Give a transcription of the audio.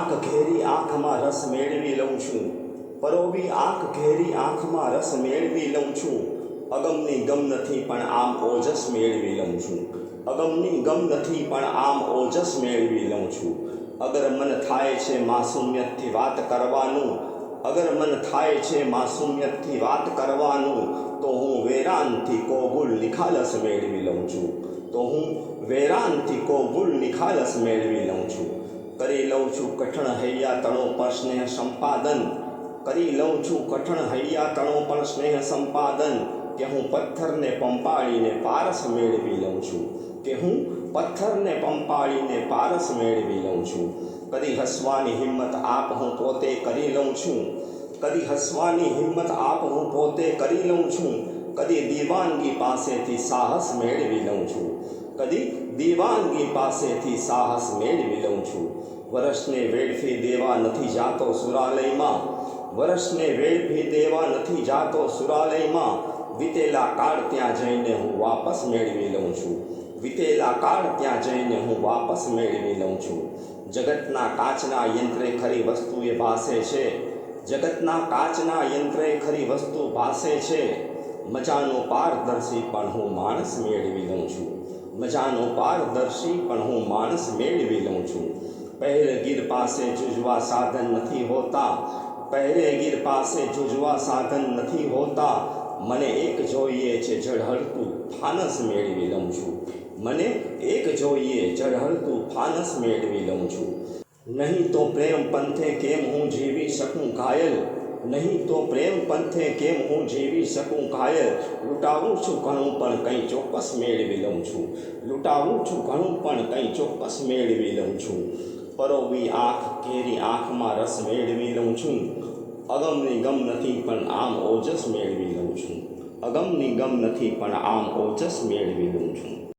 આંખ ઘેરી આંખમાં રસ મેળવી લઉં છું. પરોવી આંખ ઘેરી આંખમાં રસ મેળવી લઉં છું. અગમની ગમ નથી પણ આમ ઓજસ મેળવી લઉં છું. અગમની ગમ નથી પણ આમ ઓજસ મેળવી લઉં છું. અગર મન થાય છે માસુમિયતથી વાત કરવાનું, અગર મન થાય છે માસુમિયતથી વાત કરવાનું, તો હું વેરાનથી કોગુલ નિખાલસ મેળવી લઉં છું. તો હું વેરાનથી કોગુલ નિખાલસ મેળવી લઉં છું. કરી લઉં છું કઠણ હૈયા તણો પર સ્નેહ સંપાદન. કરી લઉં છું કઠણ હૈયા તણો પર સ્નેહ સંપાદન કે હું પથ્થરને પંપાળીને પારસ મેળવી લઉં છું. કે હું પથ્થરને પંપાળીને પારસ મેળવી લઉં છું. કદી હસવાની હિંમત આપ હું પોતે કરી લઉં છું. કદી હસવાની હિંમત આપ હું પોતે કરી લઉં છું. કદી દીવાનગી પાસેથી સાહસ મેળવી લઉં છું. કદી દીવાનગી પાસેથી સાહસ મેળવી લઉં છું વરસને વેડફી દેવા નથી જાતો સુરાલયમાં વરસને વેડફી દેવા નથી જાતો સુરાલયમાં વિતેલા કાળ ત્યાં જઈને હું વાપસ મેળવી લઉં છું વિતેલા કાળ ત્યાં જઈને હું વાપસ મેળવી લઉં છું જગતના કાચના યંત્રે ખરી વસ્તુ એ ભાસે છે જગતના કાચના યંત્રે ખરી વસ્તુ ભાસે છે મજાનો પારદર્શી પણ હું માણસ મેળવી લઉં છું મજાનો પારદર્શી પણ હું માણસ મેળવી લઉં છું. પહેરેગીર પાસે જુજવા સાધન નથી હોતા. પહેરેગીર પાસે જુજવા સાધન નથી હોતા. મને એક જોઈએ છે ઝળહળતું ફાનસ મેળવી લઉં છું. મને એક જોઈએ ઝળહળતું ફાનસ મેળવી લઉં છું. નહીં તો પ્રેમ પંથે કેમ હું જીવી શકું ઘાયલ? નહીં તો પ્રેમ પંથે કેમ હું જીવી શકું ઘાયલ લૂંટાવું છું ઘણું પણ કંઈ ચોક્કસ મેળવી લઉં છું. લૂંટાવું છું ઘણું પણ કંઈ ચોક્કસ મેળવી લઉં છું. પરોવી આંખ, કેરી આંખમાં રસ મેળવી લઉં છું. અગમની ગમ નથી પણ આમ ઓજસ મેળવી લઉં છું. અગમની ગમ નથી પણ આમ ઓજસ મેળવી લઉં છું.